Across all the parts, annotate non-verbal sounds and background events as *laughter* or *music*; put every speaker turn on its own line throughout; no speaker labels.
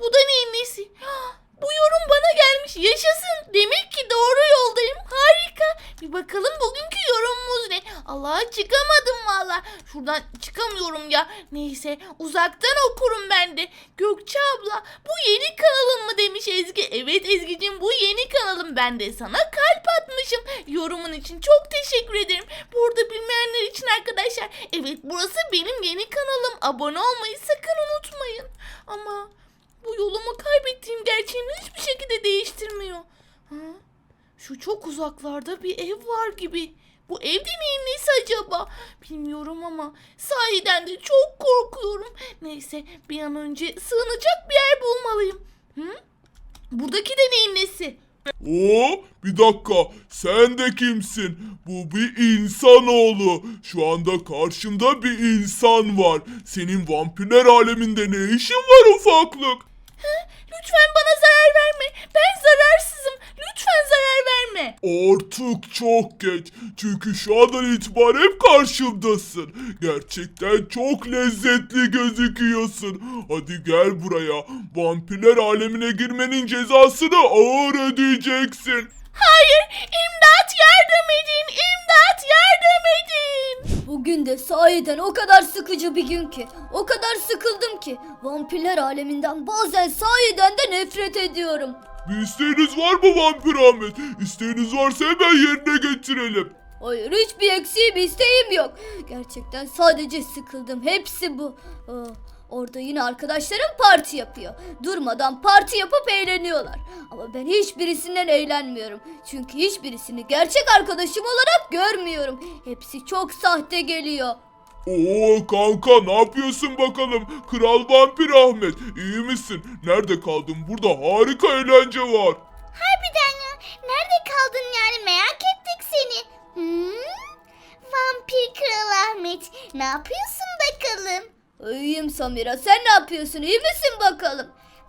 Bu da neyin? Ha, Bu yorum bana gelmiş. Yaşasın. Demek ki doğru yoldayım. Harika. Bir bakalım bugünkü yorumumuz ne? Allah çıkamadım valla. Şuradan çıkamıyorum ya. Neyse uzaktan okurum ben de. Gökçe abla bu yeni kanalın mı demiş Ezgi. Evet Ezgi'cim bu yeni kanalım. Ben de sana kalp atmışım. Yorumun için çok teşekkür ederim. Burada bilmeyenler için arkadaşlar. Evet burası benim yeni kanalım. Abone olmayı sakın unutmayın. Ama bu yolumu kaybettiğim gerçeğini hiçbir şekilde değiştirmiyor. Ha? Şu çok uzaklarda bir ev var gibi. Bu evde neyin nesi acaba? Bilmiyorum ama sahiden de çok korkuyorum. Neyse bir an önce sığınacak bir yer bulmalıyım. Hı? Buradaki de neyin nesi?
Oo, bir dakika. Sen de kimsin? Bu bir insanoğlu. Şu anda karşımda bir insan var. Senin vampirler aleminde ne işin var ufaklık?
Lütfen bana zarar verme. Ben zararsızım. Lütfen zarar verme.
Artık çok geç. Çünkü şu andan itibaren hep karşımdasın. Gerçekten çok lezzetli gözüküyorsun. Hadi gel buraya. Vampirler alemine girmenin cezasını ağır ödeyeceksin.
Hayır, imdat yardım edin. İmdat yardım edin.
Bugün de sahiden o kadar sıkıcı bir gün ki. O kadar sıkıldım ki. Vampirler aleminden bazen sahiden de nefret ediyorum.
Bir isteğiniz var mı Vampir Ahmet? İsteğiniz varsa hemen yerine getirelim.
Hayır hiçbir eksiğim isteğim yok. Gerçekten sadece sıkıldım. Hepsi bu. Aa, orada yine arkadaşlarım parti yapıyor. Durmadan parti yapıp eğleniyorlar. Ama ben hiçbirisinden eğlenmiyorum. Çünkü hiçbirisini gerçek arkadaşım olarak görmüyorum. Hepsi çok sahte geliyor.
Oo kanka ne yapıyorsun bakalım? Kral Vampir Ahmet iyi misin? Nerede kaldın? Burada harika eğlence var.
Harbiden ya. Nerede kaldın yani merak ettik seni. Hmm? Vampir Kral Ahmet. Ne yapıyorsun bakalım?
İyiyim Samira sen ne yapıyorsun iyi misin bakalım?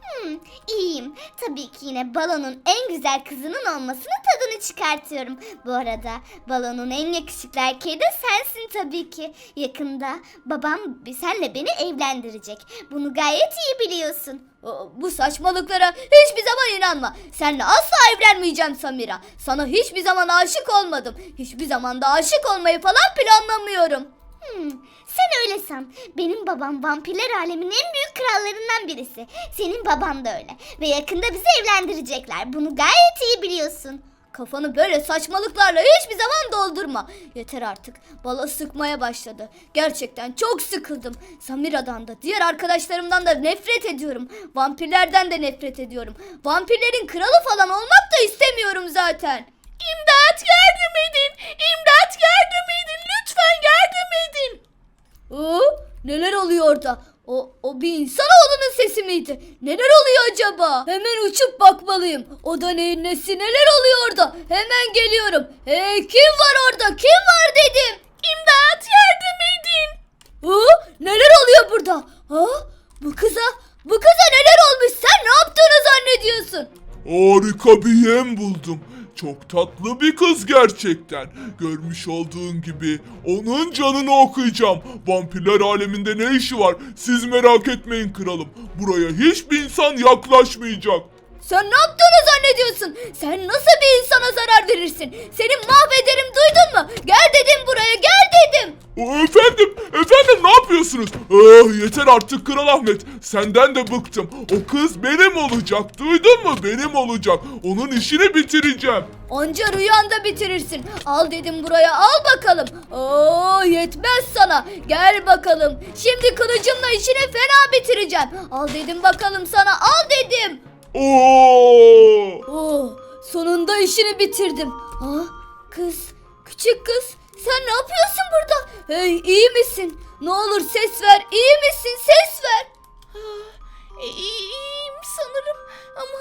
Hmm, iyiyim. Tabii ki yine balonun en güzel kızının olmasının tadını çıkartıyorum. Bu arada balonun en yakışıklı erkeği de sensin tabii ki. Yakında babam senle beni evlendirecek. Bunu gayet iyi biliyorsun.
Bu saçmalıklara hiçbir zaman inanma. Seninle asla evlenmeyeceğim Samira. Sana hiçbir zaman aşık olmadım. Hiçbir zaman da aşık olmayı falan planlamıyorum.
Hmm, sen öyle san. Benim babam vampirler aleminin en büyük krallarından birisi. Senin baban da öyle. Ve yakında bizi evlendirecekler. Bunu gayet iyi biliyorsun.
Kafanı böyle saçmalıklarla hiçbir zaman doldurma. Yeter artık. Bala sıkmaya başladı. Gerçekten çok sıkıldım. Samira'dan da diğer arkadaşlarımdan da nefret ediyorum. Vampirlerden de nefret ediyorum. Vampirlerin kralı falan olmak da istemiyorum zaten.
İmdat yardım edin. İmdat yardım edin. Lütfen yardım edin.
Aa, neler oluyor orada? O, o bir insanoğlunun sesi miydi? Neler oluyor acaba? Hemen uçup bakmalıyım. O da neyin nesi neler oluyor orada? Hemen geliyorum. Hey kim var orada? Kim var dedim.
İmdat yardım edin.
Aa, neler oluyor burada? Ha? Bu kıza, bu kıza neler olmuş? Sen ne yaptığını zannediyorsun?
Harika bir yem buldum. Çok tatlı bir kız gerçekten. Görmüş olduğun gibi onun canını okuyacağım. Vampirler aleminde ne işi var? Siz merak etmeyin kralım. Buraya hiçbir insan yaklaşmayacak.
Sen ne yaptığını zannediyorsun? Sen nasıl bir insana zarar verirsin? Seni mahvederim duydun mu? Gel dedim buraya gel dedim.
Aa, Efendim, efendim ne yapıyorsunuz? Ah, yeter artık Kral Ahmet. Senden de bıktım. O kız benim olacak. Duydun mu? Benim olacak. Onun işini bitireceğim.
Anca rüyanda bitirirsin. Al dedim buraya al bakalım. Oo yetmez sana. Gel bakalım. Şimdi kılıcımla işini fena bitireceğim. Al dedim bakalım sana al dedim.
Oo!
Oh sonunda işini bitirdim. Ha kız küçük kız sen ne yapıyorsun burada? Hey iyi misin? Ne olur ses ver iyi misin ses ver.
E, iyiyim sanırım ama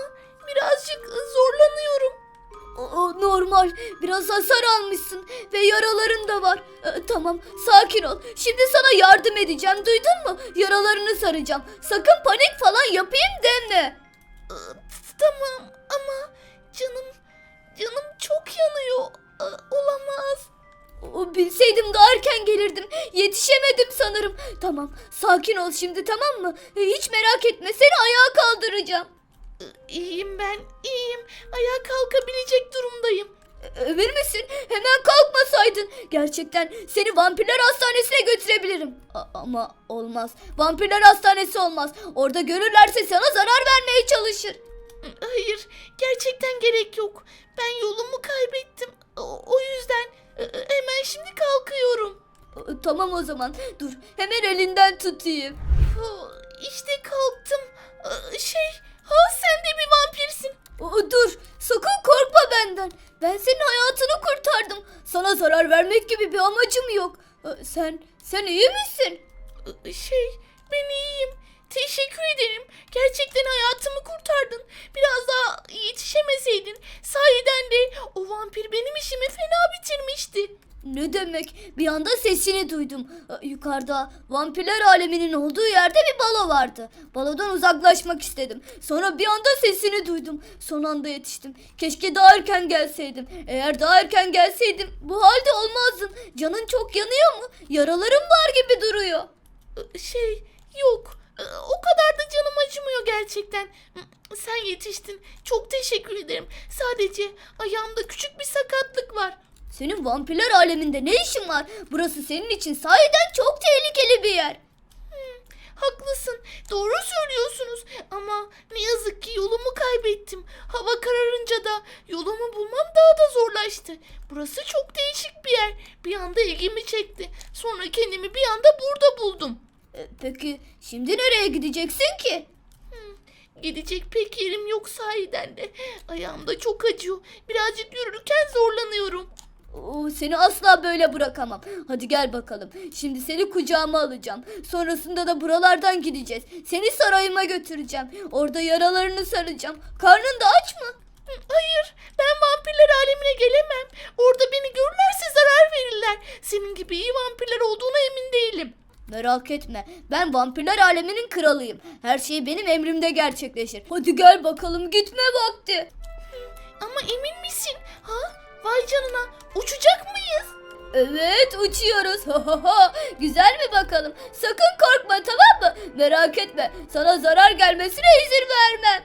birazcık zorlanıyorum.
O, normal. Biraz hasar almışsın ve yaraların da var. Ee, tamam, sakin ol. Şimdi sana yardım edeceğim. Duydun mu? Yaralarını saracağım. Sakın panik falan yapayım deme.
Tamam
ama canım canım çok yanıyor. Olamaz. Bilseydim daha erken gelirdim. Yetişemedim sanırım. Tamam sakin ol şimdi tamam mı? E, hiç merak etme seni ayağa kaldıracağım.
İyiyim ben iyiyim. Ayağa kalkabilecek durumdayım.
E, Emin misin? Hemen kalkma Gerçekten seni vampirler hastanesine götürebilirim. A- ama olmaz. Vampirler hastanesi olmaz. Orada görürlerse sana zarar vermeye çalışır.
Hayır, gerçekten gerek yok. Ben yolumu kaybettim. O, o yüzden e, e, hemen şimdi kalkıyorum.
E, Tamam o zaman. Dur hemen elinden tutayım.
İşte kalktım. Ee, Şey, ha sen de bir vampirsin.
O, dur sakın korkma benden. Ben senin hayatını. Sana zarar vermek gibi bir amacım yok. E, Sen, sen iyi misin?
Ee, Şey, ben iyiyim. Teşekkür ederim. Gerçekten hayatımı kurtardın. Biraz daha yetişemeseydin. Sahiden de o vampir benim işimi fena bitirmişti.
Ne demek? Bir anda sesini duydum. E, Yukarıda vampirler aleminin olduğu yerde bir balo vardı. Balodan uzaklaşmak istedim. Sonra bir anda sesini duydum. Son anda yetiştim. Keşke daha erken gelseydim. Eğer daha erken gelseydim bu halde olmazdın. Canın çok yanıyor mu? Yaralarım var gibi duruyor.
Ee, Şey, yok. Ee, O kadar da canım acımıyor gerçekten. Sen yetiştin. Çok teşekkür ederim. Sadece ayağımda küçük bir sakatlık var.
Senin vampirler aleminde ne işin var? Burası senin için sahiden çok tehlikeli bir yer.
Haklısın. Doğru söylüyorsunuz. Ama ne yazık ki yolumu kaybettim. Hava kararınca da yolumu bulmam daha da zorlaştı. Burası çok değişik bir yer. Bir anda ilgimi çekti. Sonra kendimi bir anda burada buldum.
E, Peki şimdi nereye gideceksin ki?
Gidecek pek yerim yok sahiden de. Ayağım da çok acıyor. Birazcık yürürken zorlanıyorum.
Oo, seni asla böyle bırakamam. Hadi gel bakalım. Şimdi seni kucağıma alacağım. Sonrasında da buralardan gideceğiz. Seni sarayıma götüreceğim. Orada yaralarını saracağım. Karnın da aç mı?
Hayır, ben vampirler alemine gelemem. Orada beni görürlerse zarar verirler. Senin gibi iyi vampirler olduğuna emin değilim.
Merak etme. Ben vampirler aleminin kralıyım. Her şey benim emrimde gerçekleşir. Hadi gel bakalım gitme vakti.
Ama emin misin? Ha? Vay canına. Uçacak mıyız?
Evet uçuyoruz. *laughs* Güzel mi bakalım? Sakın korkma tamam mı? Merak etme. Sana zarar gelmesine izin vermem.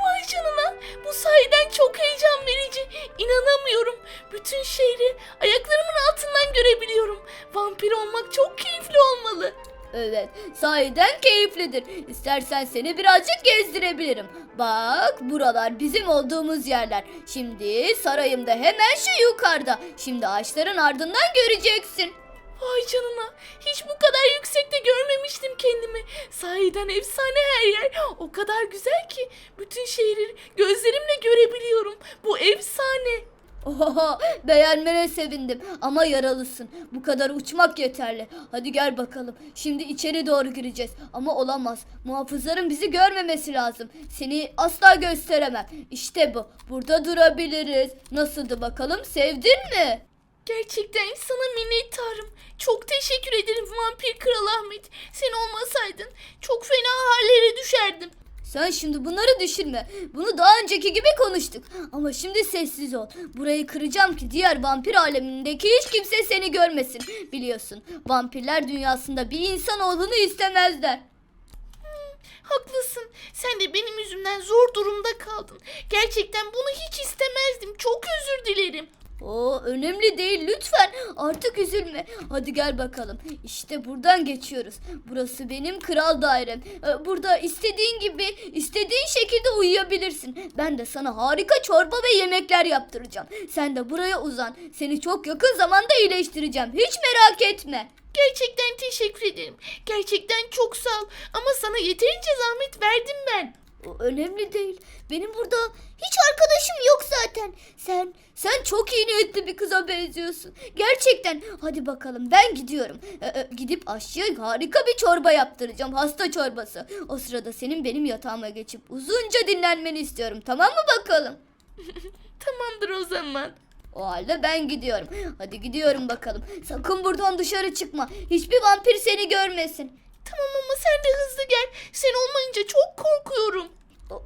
Vay canına. Bu sahiden çok heyecan verici. İnanamıyorum. Bütün şehri ayaklarımın altından görebiliyorum. Vampir olmak çok keyifli olmalı.
Evet, sahiden keyiflidir. İstersen seni birazcık gezdirebilirim. Bak, buralar bizim olduğumuz yerler. Şimdi sarayımda hemen şu yukarıda. Şimdi ağaçların ardından göreceksin.
Vay canına. Hiç bu kadar yüksekte görmemiştim kendimi. Sahiden efsane her yer. O kadar güzel ki bütün şehri gözlerimle görebiliyorum. Bu efsane.
Oha, beğenmene sevindim ama yaralısın. Bu kadar uçmak yeterli. Hadi gel bakalım. Şimdi içeri doğru gireceğiz. Ama olamaz. Muhafızların bizi görmemesi lazım. Seni asla gösteremem. İşte bu. Burada durabiliriz. Nasıldı bakalım? Sevdin mi?
Gerçekten sana minnettarım. Çok teşekkür ederim Vampir Kral Ahmet. Sen olmasaydın çok fena hallere düşerdim.
Sen şimdi bunları düşünme. Bunu daha önceki gibi konuştuk. Ama şimdi sessiz ol. Burayı kıracağım ki diğer vampir alemindeki hiç kimse seni görmesin. Biliyorsun vampirler dünyasında bir insan olduğunu istemezler.
Haklısın. Sen de benim yüzümden zor durumda kaldın. Gerçekten bunu hiç istemezdim. Çok özür dilerim.
Oo önemli değil lütfen artık üzülme. Hadi gel bakalım. İşte buradan geçiyoruz. Burası benim kral dairem. Ee, Burada istediğin gibi istediğin şekilde uyuyabilirsin. Ben de sana harika çorba ve yemekler yaptıracağım. Sen de buraya uzan. Seni çok yakın zamanda iyileştireceğim. Hiç merak etme.
Gerçekten teşekkür ederim. Gerçekten çok sağ ol. Ama sana yeterince zahmet verdim ben.
O önemli değil. Benim burada hiç arkadaşım zaten. Sen sen çok iyi niyetli bir kıza benziyorsun. Gerçekten. Hadi bakalım ben gidiyorum. Ee, e, gidip aşçıya harika bir çorba yaptıracağım. Hasta çorbası. O sırada senin benim yatağıma geçip uzunca dinlenmeni istiyorum. Tamam mı bakalım? *laughs*
Tamamdır o zaman.
O halde ben gidiyorum. Hadi gidiyorum bakalım. Sakın buradan dışarı çıkma. Hiçbir vampir seni görmesin.
Tamam ama sen de hızlı gel. Sen olmayınca çok korkuyorum.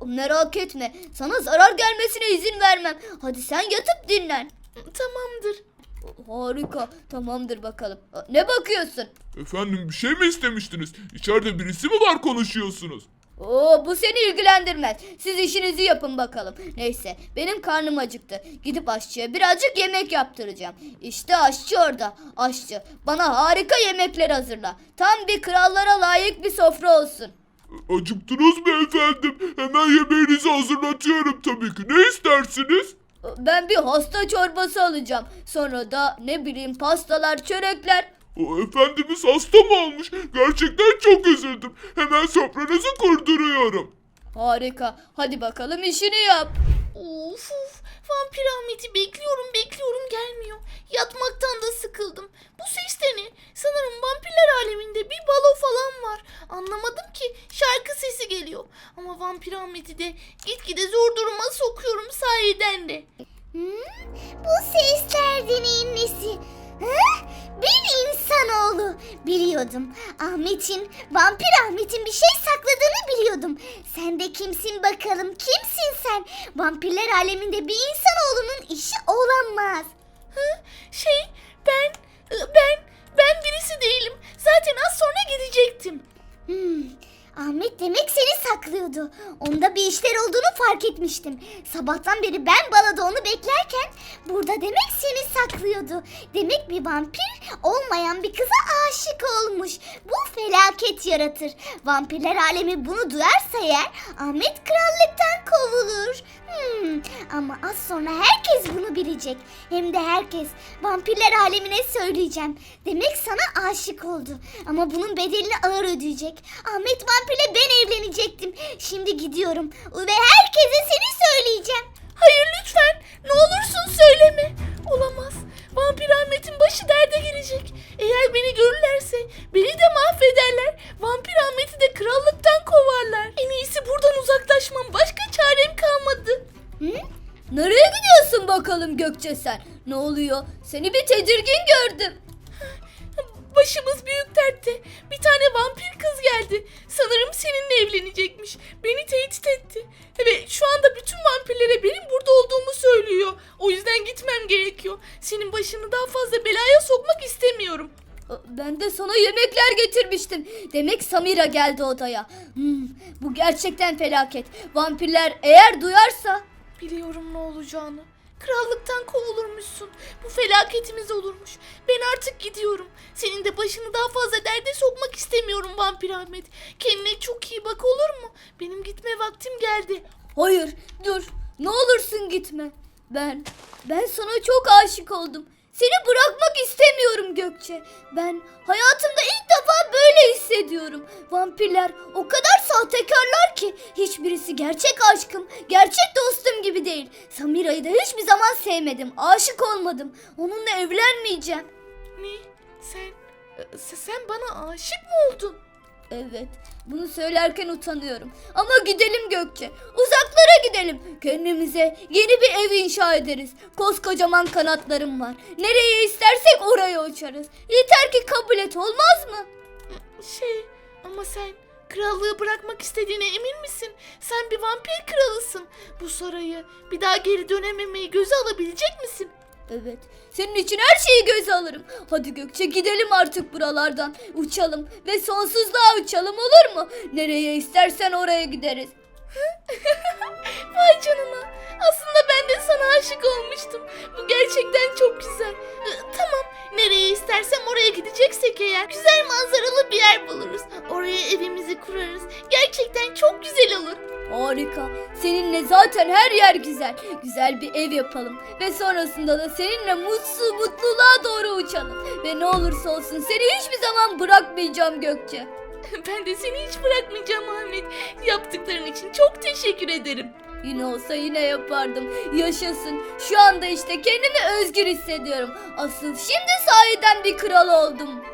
Merak etme. Sana zarar gelmesine izin vermem. Hadi sen yatıp dinlen.
Tamamdır.
Harika. Tamamdır bakalım. Ne bakıyorsun?
Efendim bir şey mi istemiştiniz? İçeride birisi mi var konuşuyorsunuz?
Oo bu seni ilgilendirmez. Siz işinizi yapın bakalım. Neyse benim karnım acıktı. Gidip aşçıya birazcık yemek yaptıracağım. İşte aşçı orada. Aşçı bana harika yemekler hazırla. Tam bir krallara layık bir sofra olsun.
Acıktınız mı efendim? Hemen yemeğinizi hazırlatıyorum tabii ki. Ne istersiniz?
Ben bir hasta çorbası alacağım. Sonra da ne bileyim pastalar, çörekler.
O efendimiz hasta mı olmuş? Gerçekten çok üzüldüm. Hemen sofranızı kurduruyorum.
Harika. Hadi bakalım işini yap.
Of of. Vampir Ahmet'i bekliyorum bekliyorum gelmiyor. Yatmaktan da sıkıldım. Bu ses de ne? Sanırım vampirler aleminde bir balo falan var. Anlamadım ki şarkı sesi geliyor. Ama Vampir Ahmet'i de gitgide zor duruma sokuyorum sayeden de.
Hmm, bu sesler de neyin nesi? Hı? Bir insanoğlu. Biliyordum. Ahmet'in, vampir Ahmet'in bir şey sakladığını biliyordum. Sen de kimsin bakalım? Kimsin sen? Vampirler aleminde bir insanoğlunun işi olamaz.
Hı? Şey ben ben ben birisi değilim.
Seni saklıyordu. Onda bir işler olduğunu fark etmiştim. Sabahtan beri ben balada onu beklerken burada demek seni saklıyordu. Demek bir vampir olmayan bir kıza aşık olmuş. Bu felaket yaratır. Vampirler alemi bunu duyarsa eğer Ahmet krallıktan kovulur. Hmm, ama az sonra herkes bunu bilecek. Hem de herkes. Vampirler alemine söyleyeceğim. Demek sana aşık oldu. Ama bunun bedelini ağır ödeyecek. Ahmet vampirle ben evlenecektim. Şimdi gidiyorum. Ve herkese seni söyleyeceğim.
Hayır lütfen ne olursun söyleme. Olamaz. Vampir Ahmet'in başı derde girecek. Eğer beni görürlerse beni de mahvederler. Vampir Ahmet'i de krallıktan kovarlar. En iyisi buradan uzaklaşmam. Başka çarem kalmadı.
Hı?
Nereye gidiyorsun bakalım Gökçe sen? Ne oluyor? Seni bir tedirgin gördüm.
Başımız büyük dertte. Bir tane vampir kız geldi. Sanırım seninle evlenecekmiş. Beni tehdit etti. Ve şu anda bütün vampirlere benim burada olduğumu söylüyor. O yüzden gitmem gerekiyor. Senin başını daha fazla belaya sokmak istemiyorum.
Ben de sana yemekler getirmiştim. Demek Samira geldi odaya. Hmm, bu gerçekten felaket. Vampirler eğer duyarsa...
Biliyorum ne olacağını. Krallıktan kovulurmuşsun. Bu felaketimiz olurmuş. Ben artık gidiyorum. Senin de başını daha fazla derde sokmak istemiyorum Vampir Ahmet. Kendine çok iyi bak olur mu? Benim gitme vaktim geldi.
Hayır dur ne olursun gitme. Ben, ben sana çok aşık oldum. Seni bırakmak istemiyorum Gökçe. Ben hayatımda ilk defa böyle hissediyorum. Vampirler o kadar sahtekarlar ki hiçbirisi gerçek aşkım, gerçek dostum gibi değil. Samira'yı da hiçbir zaman sevmedim, aşık olmadım. Onunla evlenmeyeceğim.
Ne? Sen, e, se- sen bana aşık mı oldun?
Evet, bunu söylerken utanıyorum. Ama gidelim Gökçe. Uzaklara gidelim. Kendimize yeni bir ev inşa ederiz. Koskocaman kanatlarım var. Nereye istersek oraya uçarız. Yeter ki kabul et olmaz mı?
Şey, ama sen krallığı bırakmak istediğine emin misin? Sen bir vampir kralısın. Bu sarayı bir daha geri dönememeyi göze alabilecek misin?
Evet, senin için her şeyi göze alırım. Hadi Gökçe gidelim artık buralardan. Uçalım ve sonsuzluğa uçalım olur mu? Nereye istersen oraya gideriz. *laughs*
Vay canına. Aslında ben de sana aşık olmuştum. Bu gerçekten çok güzel. Ee, tamam. Nereye istersem oraya gideceksek eğer güzel manzaralı bir yer buluruz. Oraya evimizi kurarız. Gerçekten çok güzel olur.
Harika. Seninle zaten her yer güzel. Güzel bir ev yapalım. Ve sonrasında da seninle mutsuz mutluluğa doğru uçalım. Ve ne olursa olsun seni hiçbir zaman bırakmayacağım Gökçe. *laughs*
Ben de seni hiç bırakmayacağım Ahmet. Yaptıkların için çok teşekkür ederim.
Yine olsa yine yapardım. Yaşasın. Şu anda işte kendimi özgür hissediyorum. Asıl şimdi sahiden bir kral oldum.